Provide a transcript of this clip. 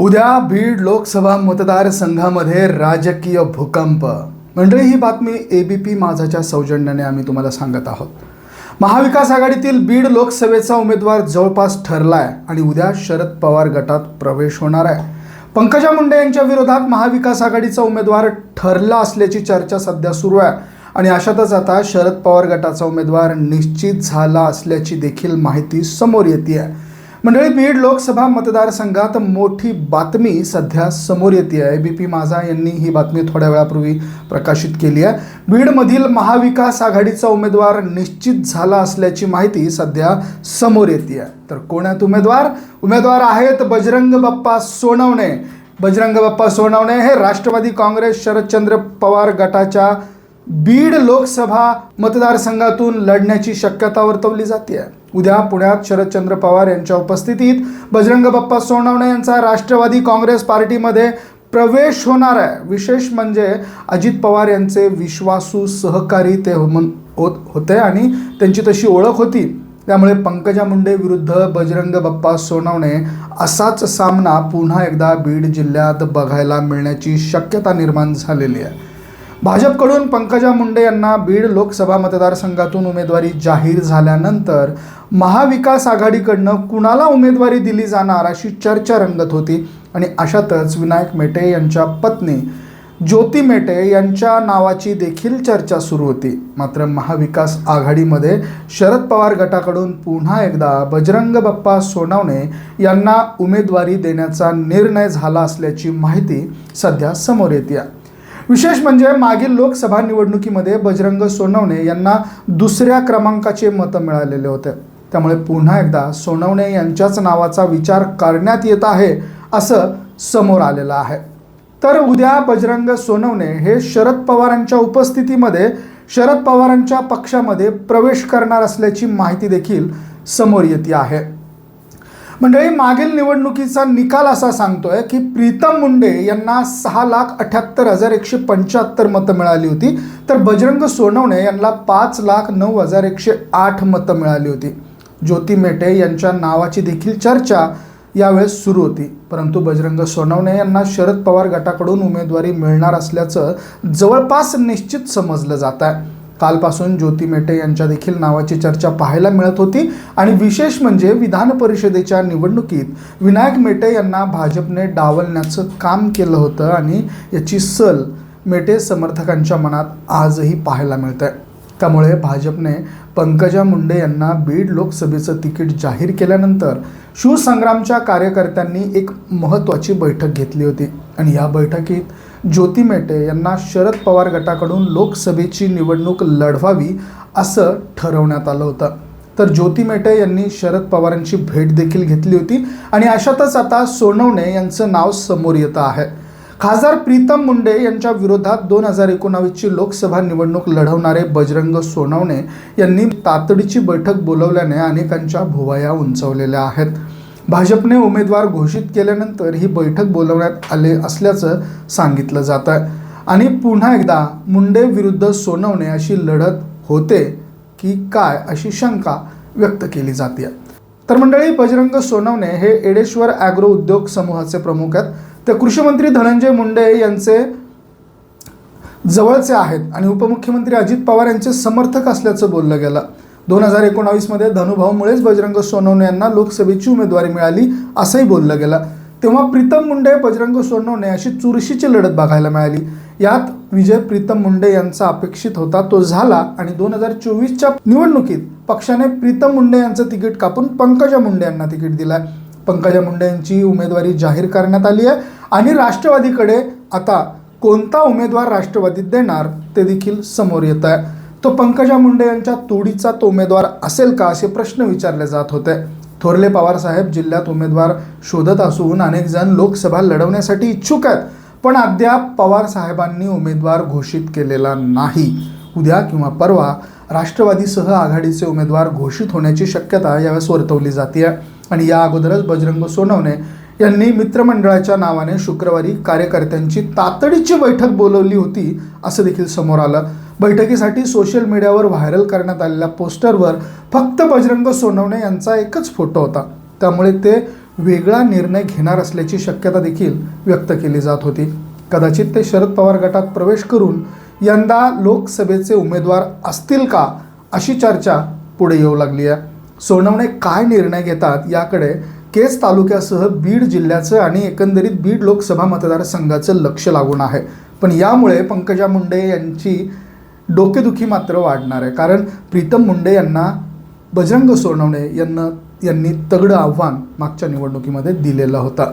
उद्या बीड लोकसभा मतदारसंघामध्ये राजकीय भूकंप. मंडळी ही बातमी एबीपी माझाच्या सौजन्याने आम्ही तुम्हाला सांगत आहोत. महाविकास आघाडीतील बीड लोकसभेचा उमेदवार जवळपास ठरलाय आणि उद्या शरद पवार गटात प्रवेश होणार आहे. पंकजा मुंडे यांच्या विरोधात महाविकास आघाडीचा उमेदवार ठरला असल्याची चर्चा सध्या सुरू आहे आणि अशातच आता शरद पवार गटाचा उमेदवार निश्चित झाला असल्याची देखील माहिती समोर येते आहे मंडळी बीड लोकसभा मतदारसंघात मोठी बातमी सध्या समोर येते आहे. बी. पी. माझा यांनी ही बातमी थोड्या वेळापूर्वी प्रकाशित केली आहे. बीडमधील महाविकास आघाडीचा उमेदवार निश्चित झाला असल्याची माहिती सध्या समोर येते आहे. तर कोण आहेत उमेदवार? उमेदवार आहेत बजरंग बाप्पा सोनवणे. बजरंग बाप्पा सोनवणे हे राष्ट्रवादी काँग्रेस शरदचंद्र पवार गटाच्या बीड लोकसभा मतदारसंघातून लढण्याची शक्यता वर्तवली जाते. उद्या पुण्यात शरदचंद्र पवार यांच्या उपस्थितीत बजरंग बाप्पा सोनवणे यांचा राष्ट्रवादी काँग्रेस पार्टीमध्ये प्रवेश होणार आहे. विशेष म्हणजे अजित पवार यांचे विश्वासू सहकारी ते म्हण- होत होते आणि त्यांची तशी ओळख होती. त्यामुळे पंकजा मुंडे विरुद्ध बजरंग बाप्पा सोनवणे असाच सामना पुन्हा एकदा बीड जिल्ह्यात बघायला मिळण्याची शक्यता निर्माण झालेली आहे. भाजपकडून पंकजा मुंडे यांना बीड लोकसभा मतदारसंघातून उमेदवारी जाहीर झाल्यानंतर महाविकास आघाडीकडनं कुणाला उमेदवारी दिली जाणार अशी चर्चा रंगत होती. आणि अशातच विनायक मेटे यांच्या पत्नी ज्योती मेटे यांच्या नावाची देखील चर्चा सुरू होती. मात्र महाविकास आघाडीमध्ये शरद पवार गटाकडून पुन्हा एकदा बजरंग बाप्पा सोनवणे यांना उमेदवारी देण्याचा निर्णय झाला असल्याची माहिती सध्या समोर येते विशेष म्हणजे मागील लोकसभा निवडणुकीमध्ये बजरंग सोनवणे यांना दुसऱ्या क्रमांकाचे मतं मिळालेले होते. त्यामुळे पुन्हा एकदा सोनवणे यांच्याच नावाचा विचार करण्यात येत आहे असं समोर आलेलं आहे. तर उद्या बजरंग सोनवणे हे शरद पवारांच्या उपस्थितीमध्ये शरद पवारांच्या पक्षामध्ये प्रवेश करणार असल्याची माहिती देखील समोर येते आहे. मंडळी मागील निवडणुकीचा निकाल असा सांगतोय की प्रीतम मुंडे यांना सहा लाख अठ्याहत्तर हजार एकशे पंच्याहत्तर मतं मिळाली होती. तर बजरंग सोनवणे यांना पाच लाख नऊ हजार एकशे आठ मतं मिळाली होती. ज्योती मेटे यांच्या नावाची देखील चर्चा यावेळेस सुरू होती. परंतु बजरंग सोनवणे यांना शरद पवार गटाकडून उमेदवारी मिळणार असल्याचं जवळपास निश्चित समजलं जात आहे. कालपासून ज्योती मेटे यांच्या देखील नावाची चर्चा पाहायला मिळत होती. आणि विशेष म्हणजे विधान परिषदेच्या निवडणुकीत विनायक मेटे यांना भाजपने डावलण्याचं काम केलं होतं आणि याची सल मेटे समर्थकांच्या मनात आजही पाहायला मिळत आहे त्यामुळे भाजपने पंकजा मुंडे यांना बीड लोकसभेचं तिकीट जाहीर केल्यानंतर शिवसंग्रामच्या कार्यकर्त्यांनी एक महत्त्वाची बैठक घेतली होती. आणि या बैठकीत ज्योती मेटे यांना शरद पवार गटाकडून लोकसभेची निवडणूक लढवावी असं ठरवण्यात आलं होतं. तर ज्योती मेटे यांनी शरद पवारांची भेट देखील घेतली होती आणि अशातच आता सोनवणे यांचं नाव समोर येतं आहे. खासदार प्रीतम मुंडे यांच्या विरोधात दोन हजार एकोणावीसची लोकसभा निवडणूक लढवणारे बजरंग सोनवणे यांनी तातडीची बैठक बोलवल्याने अनेकांच्या भुवया उंचावलेल्या आहेत. भाजपने उमेदवार घोषित केल्यानंतर ही बैठक बोलवण्यात आले असल्याचं सांगितलं जात आहे आणि पुन्हा एकदा मुंडे विरुद्ध सोनवणे अशी लढत होते की काय अशी शंका व्यक्त केली जाते तर मंडळी बजरंग सोनवणे हे एडेश्वर ॲग्रो उद्योग समूहाचे प्रमुख आहेत. ते कृषीमंत्री धनंजय मुंडे यांचे जवळचे आहेत आणि उपमुख्यमंत्री अजित पवार यांचे समर्थक असल्याचं बोललं गेलं. दोन हजार एकोणावीसमध्ये धनुभाऊमुळेच बजरंग सोनवणे यांना लोकसभेची उमेदवारी मिळाली असंही बोललं गेलं. तेव्हा प्रीतम मुंडे बजरंग सोनवणे अशी चुरशीची लढत बघायला मिळाली. यात विजय प्रीतम मुंडे यांचा अपेक्षित होता तो झाला आणि दोन हजार चोवीसच्या निवडणुकीत पक्षाने प्रीतम मुंडे यांचं तिकीट कापून पंकजा मुंडे यांना तिकीट दिलं पंकजा मुंडे यांची उमेदवारी जाहीर करण्यात आली आहे आणि राष्ट्रवादीकडे आता कोणता उमेदवार राष्ट्रवादीत देणार ते देखील समोर येत आहे तो पंकजा मुंडे यांच्या तोडीचा तो उमेदवार असेल का असे प्रश्न विचारले जात होते. थोरले पवारसाहेब जिल्ह्यात उमेदवार शोधत असून अनेक जण लोकसभा लढवण्यासाठी इच्छुक आहेत. पण अद्याप पवार साहेबांनी उमेदवार घोषित केलेला नाही. उद्या किंवा परवा राष्ट्रवादीसह आघाडीचे उमेदवार घोषित होण्याची शक्यता यावेळेस वर्तवली जाते आणि या अगोदरच बजरंग सोनवणे यांनी मित्रमंडळाच्या नावाने शुक्रवारी कार्यकर्त्यांची तातडीची बैठक बोलवली होती असं देखील समोर आलं. बैठकीसाठी सोशल मीडियावर व्हायरल करण्यात आलेल्या पोस्टरवर फक्त बजरंग सोनवणे यांचा एकच फोटो होता. त्यामुळे ते वेगळा निर्णय घेणार असल्याची शक्यता देखील व्यक्त केली जात होती. कदाचित ते शरद पवार गटात प्रवेश करून यंदा लोकसभेचे उमेदवार असतील का अशी चर्चा पुढे येऊ लागली आहे. सोनवणे काय निर्णय घेतात याकडे केस तालुक्यासह बीड जिल्ह्याचं आणि एकंदरीत बीड लोकसभा मतदारसंघाचं लक्ष लागून आहे. पण यामुळे पंकजा मुंडे यांची डोकेदुखी मात्र वाढणार आहे. कारण प्रीतम मुंडे यांना बजरंग सोनवणे यांना यांनी तगडं आव्हान मागच्या निवडणुकीमध्ये दिलेलं होतं.